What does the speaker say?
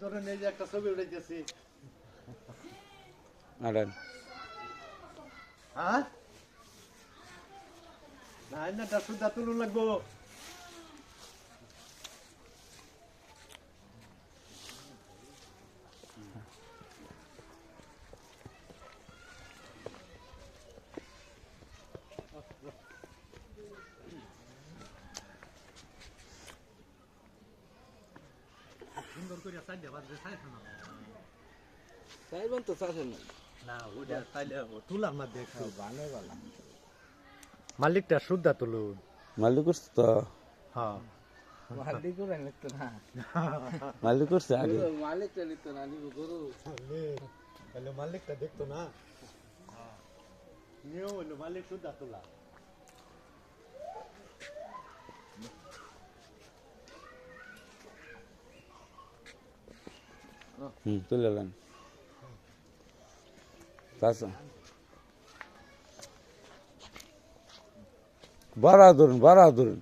ধরেন এই যে একটা ছবি উঠাইতেছি আড়ান হ্যাঁ? না না এটা সুদ্ধা তুলুন লাগবো। সুন্দর করে সাইডে বাজবে সাইড না সাইবেন তো চাষেন না ওটা তাইলে তুলার মধ্যে একটু। ভালো ভালো। মালিকটা সুদ্ধা তুলুন। মালিক করছে তো? হ্যাঁ। মালিক করে নিত না। মালিক করছে আগে? মালিক তো নিত না নিব গরু। তাহলে মালিকটা দেখতো না। নিয়েও মালিক সুদ্ধা তোলা। তুলে নেন চাষা বাড়া ধরুন বাড়া ধরুন